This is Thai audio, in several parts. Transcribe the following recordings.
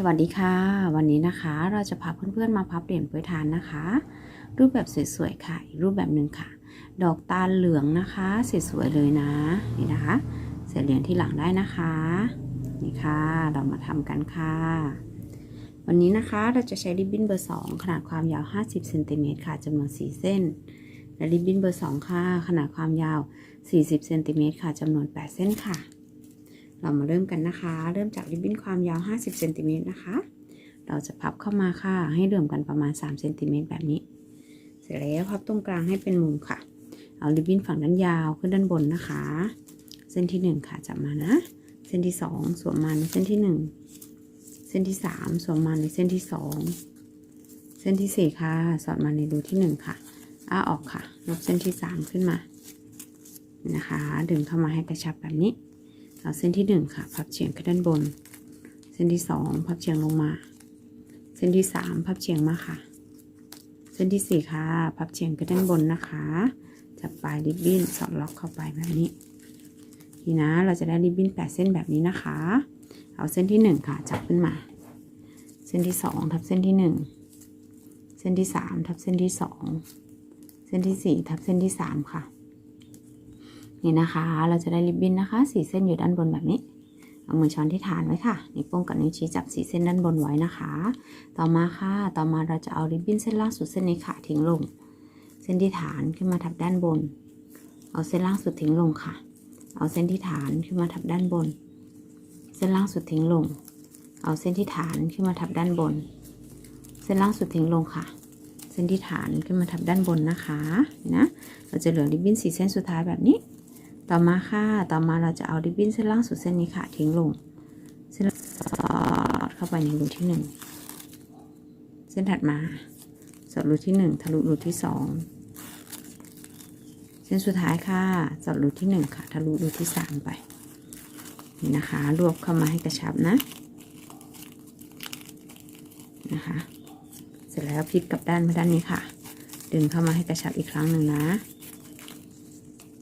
สวัสดีค่ะ วันนี้นะคะเราจะพาเพื่อนๆมาพับเหรียญโปรยทานนะคะ รูปแบบสวยๆค่ะอีกรูปแบบหนึ่งค่ะ ดอกตาลเหลืองนะคะสวยๆเลยนะนี่นะคะใส่เหรียญที่หลังได้นะคะนี่ค่ะเรามาทำกันค่ะ วันนี้นะคะเราจะใช้ริบบิ้นเบอร์ 2 ขนาดความยาว 50เซนติเมตรค่ะจำนวน 4 เส้น และริบบิ้นเบอร์ 2 ค่ะ ขนาดความยาว 40เซนติเมตรค่ะจำนวน 8 เส้นค่ะ เรามาเริ่มกันนะคะ เริ่มจากริบบิ้นความยาว 50เซนติเมตรนะคะ เราจะพับเข้ามาค่ะ ให้เหลื่อมกันประมาณ3เซนติเมตรแบบนี้ เสร็จแล้วพับตรงกลางให้เป็นมุมค่ะ เอาริบบิ้นฝั่งด้านยาวขึ้นด้านบนนะคะ เส้นที่ 1 ค่ะจับมานะ เส้นที่ 2 สวมมาในเส้นที่ 1 เส้นที่ 3 สวมมาในเส้นที่ 2 เส้นที่ 4 ค่ะ สอดมาในรูที่ 1 ค่ะ อ้าออกค่ะลบเส้นที่ 3 ขึ้นมา นะคะ ดึงเข้ามาให้กระชับแบบนี้ เอาเส้นที่ 1 ค่ะ พับเฉียงขึ้นด้านบน เส้นที่ 2 พับเฉียงลงมา เส้นที่ 3 พับเฉียงมาค่ะ เส้นที่ 4 ค่ะ พับเฉียงขึ้นด้านบนนะคะ จับปลายริบบิ้นสอดล็อกเข้าไปแบบนี้ทีนะเราจะได้ริบบิ้น8เส้นแบบนี้นะคะ เอาเส้นที่ 1 ค่ะ จับขึ้นมา เส้นที่ 2 ทับเส้นที่ 1 เส้นที่ 3 ทับเส้นที่ 2 เส้นที่ 4 ทับเส้นที่ 3 ค่ะ นี่นะคะ เราจะได้ริบบิ้นนะคะสีเส้นอยู่ด้านบนแบบนี้ เอามือช้อนที่ฐานไว้ค่ะ นิ้วโป้งกับนิ้วชี้จับสีเส้นด้านบนไว้นะคะ ต่อมาค่ะ ต่อมาเราจะเอาริบบิ้นเส้นล่างสุดเส้นนี้ค่ะทิ้งลง เส้นที่ฐานขึ้นมาทับด้านบน เอาเส้นล่างสุดทิ้งลงค่ะ เอาเส้นที่ฐานขึ้นมาทับด้านบน เส้นล่างสุดทิ้งลง เอาเส้นที่ฐานขึ้นมาทับด้านบน เส้นล่างสุดทิ้งลงค่ะเส้นที่ฐานขึ้นมาทับด้านบนนะคะนะ เราจะเหลือริบบิ้นสีเส้นสุดท้ายแบบนี้ ต่อมาค่ะ ต่อมาเราจะเอาริบบิ้นเส้นล่างสุดเส้นนี้ค่ะ ทิ้งลง เส้นสอดเข้าไปในรูที่หนึ่ง เส้นถัดมา สอดรูที่หนึ่งทะลุรูที่สอง เส้นสุดท้ายค่ะ สอดรูที่หนึ่งค่ะ ทะลุรูที่สามไป นี่นะคะ รวบเข้ามาให้กระชับนะ นะคะ เสร็จแล้วพลิกกลับด้านมาด้านนี้ค่ะ ดึงเข้ามาให้กระชับอีกครั้งหนึ่งนะ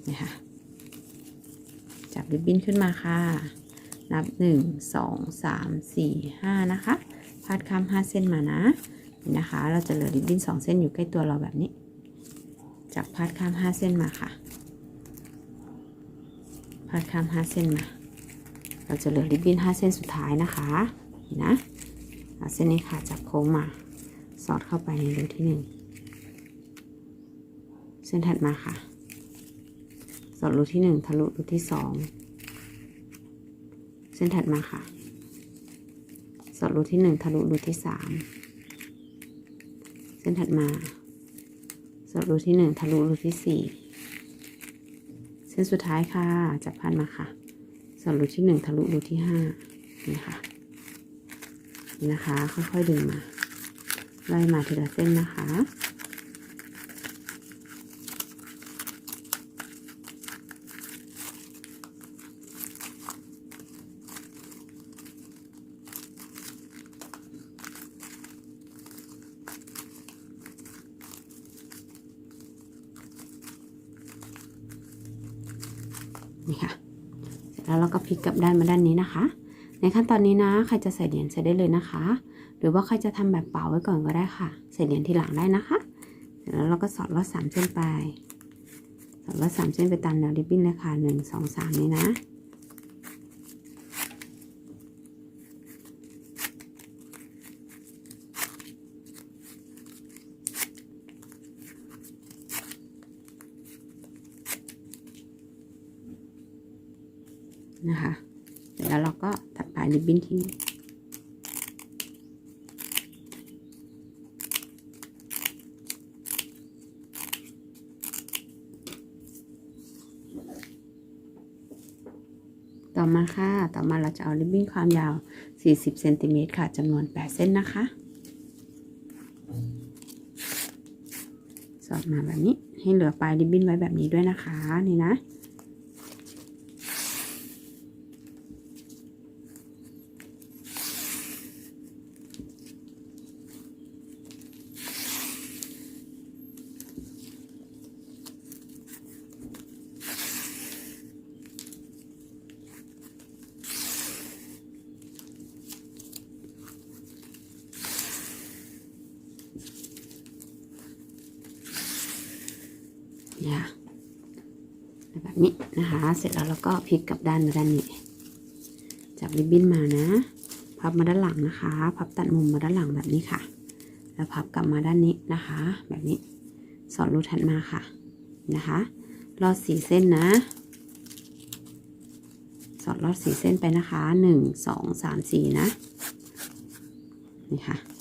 นี่ค่ะ จับริบบิ้นขึ้นมาค่ะ นับหนึ่งสองสามสี่ห้านะคะ พาดข้ามห้าเส้นมานะนี่นะคะ เราจะเหลือริบบิ้นสองเส้นอยู่ใกล้ตัวเราแบบนี้ จับพาดข้ามห้าเส้นมาค่ะ พาดข้ามห้าเส้นมา เราจะเหลือริบบิ้นห้าเส้นสุดท้ายนะคะนี่นะเอาเส้นนี้ค่ะจับโค้งมา สอดเข้าไปในรูที่หนึ่งเส้นถัดมาค่ะ สอดรูที่หนึ่งทะลุรูที่สองเส้นถัดมาค่ะ สอดรูที่หนึ่งทะลุรูที่สามเส้นถัดมา สอดรูที่หนึ่งทะลุรูที่สี่เส้นสุดท้ายค่ะ จับพันมาค่ะ สอดรูที่หนึ่งทะลุรูที่ห้านี่ค่ะนี่นะคะ ค่อยๆดึงมา ไล่มาทีละเส้นนะคะ นี่ค่ะ แล้วเราก็พลิกกลับด้านมาด้านนี้นะคะ ในขั้นตอนนี้นะ ใครจะใส่เหรียญใส่ได้เลยนะคะ หรือว่าใครจะทำแบบเป่าไว้ก่อนก็ได้ค่ะ ใส่เหรียญทีหลังได้นะคะ แล้วเราก็สอดลอดสามเส้นไปสอดลอดสามเส้นไปตามแนวริบบิ้นเลยค่ะหนึ่งสองสามนี้นะ นะคะเสร็จแล้วเราก็ตัดปลายริบบิ้นทิ้งต่อมาค่ะ ต่อมาเราจะเอาริบบิ้นความยาว 40 เซนติเมตรค่ะจำนวน 8 เส้นนะคะ สอดมาแบบนี้ ให้เหลือปลายริบบิ้นไว้แบบนี้ด้วยนะคะ นี่นะ น แบบ นี้นะคะ เสร็จแล้วเราก็พลิกกลับด้านมาด้านนี้ จับริบบิ้นมานะ พับมาด้านหลังนะคะ พับตัดมุมมาด้านหลังแบบนี้ค่ะ แล้วพับกลับมาด้านนี้นะคะ แบบนี้ สอดรูถัดมาค่ะ นะคะลอดสี่เส้นนะ สอดลอดสี่เส้นไปนะคะหนึ่งสองสามสี่นะ นี่ค่ะ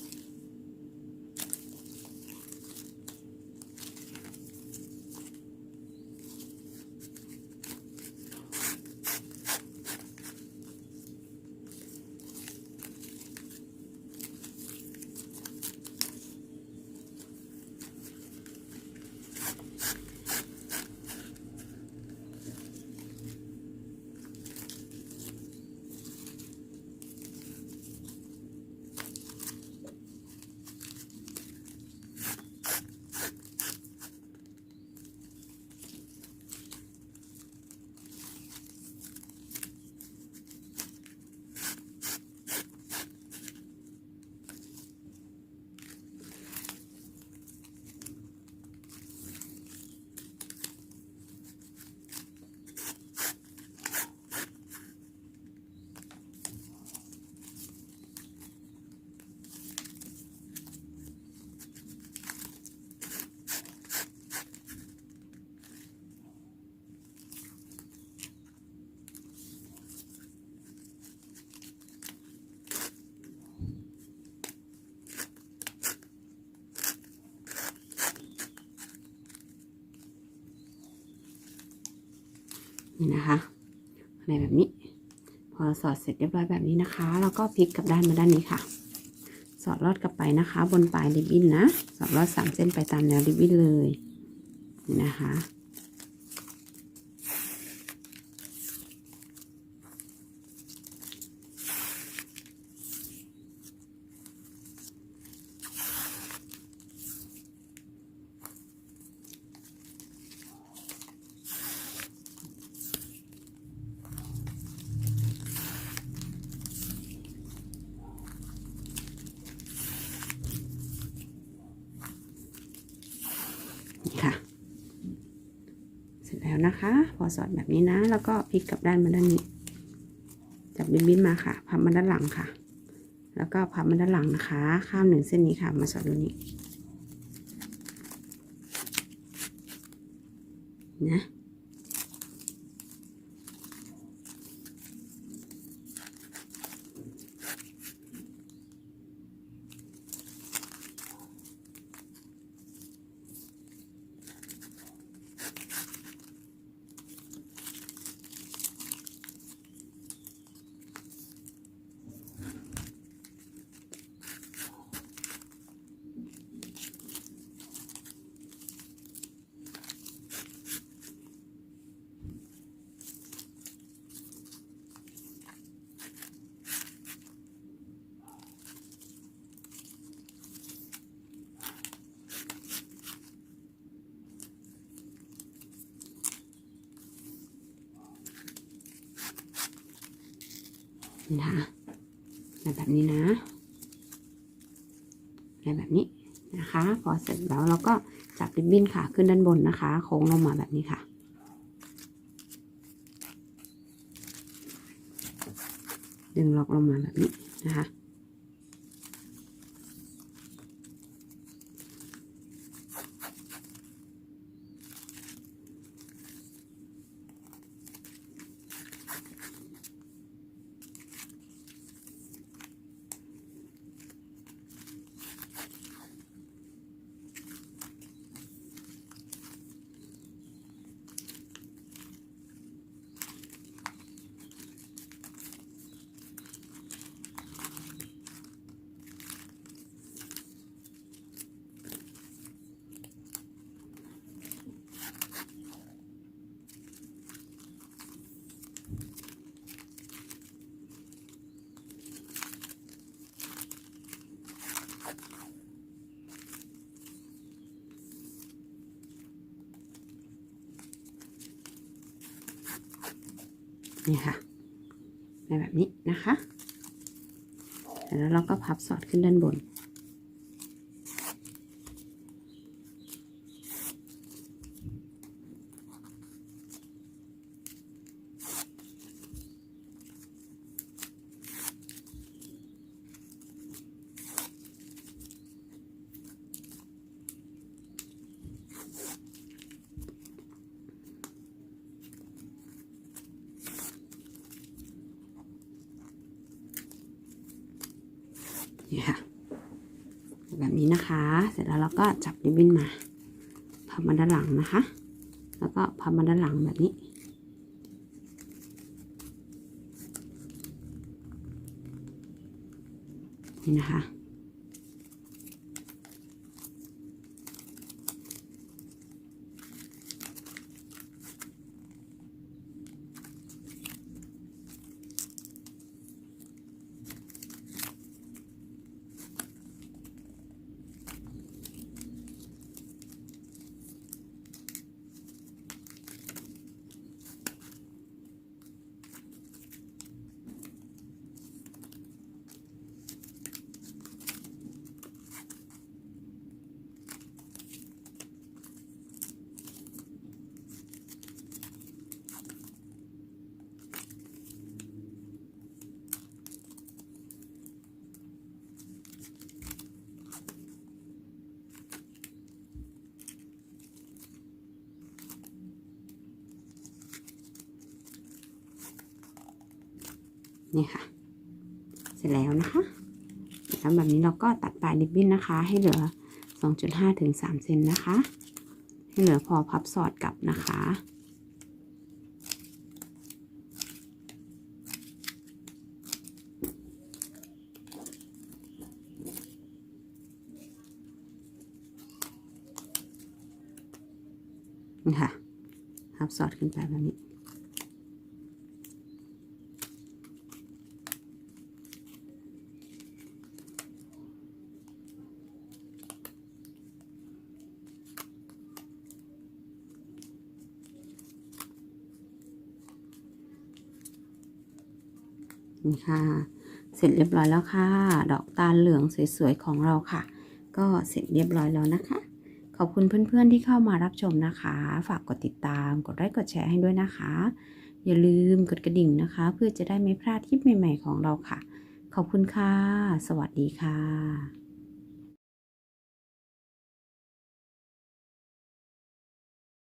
นี่นะคะในแบบนี้ พอสอดเสร็จเรียบร้อยแบบนี้นะคะ แล้วก็พลิกกลับด้านมาด้านนี้ค่ะ สอดลอดกลับไปนะคะ บนปลายริบบิ้นนะ สอดลอดสามเส้นไปตามแนวริบบิ้นเลยนี่นะคะ นี่ค่ะ เสร็จแล้ว นะคะ พอสอดแบบนี้นะ แล้วก็พลิกกลับด้านมาด้านนี้ จับบินบินมาค่ะ พับมาด้านหลังค่ะ แล้วก็พับมาด้านหลังนะคะ ข้ามหนึ่งเส้นนี้ค่ะ มาสอดตรงนี้นะ นะคะแบบนี้นะอะไรแบบนี้นะคะ พอเสร็จแล้วเราก็จับริบบิ้นค่ะขึ้นด้านบนนะคะ โค้งลงมาแบบนี้ค่ะ ดึงล็อกลงมาแบบนี้นะคะ นี่ค่ะในแบบนี้นะคะ แล้วเราก็พับสอดขึ้นด้านบน นี่ค่ะ แบบนี้นะคะ เสร็จแล้วเราก็จับริบบิ้นมาพับมาด้านหลังนะคะ แล้วก็พับมาด้านหลังแบบนี้ นี่นะคะ นี่ค่ะ เสร็จแล้วนะคะแล้วแบบนี้เราก็ตัดปลายริบบิ้นนะคะ ให้เหลือ 2.5 ถึง 3 เซนนะคะ ให้เหลือพอพับสอดกลับนะคะนี่ค่ะพับสอดขึ้นไปแบบนี้ นี่ค่ะ เสร็จเรียบร้อยแล้วค่ะ ดอกตาลเหลืองสวยๆของเราค่ะ ก็เสร็จเรียบร้อยแล้วนะคะ ขอบคุณเพื่อนๆที่เข้ามารับชมนะคะ ฝากกดติดตาม กดไลค์กดแชร์ให้ด้วยนะคะ อย่าลืมกดกระดิ่งนะคะ เพื่อจะได้ไม่พลาดคลิปใหม่ ๆ ของเราค่ะ ขอบคุณค่ะ สวัสดีค่ะ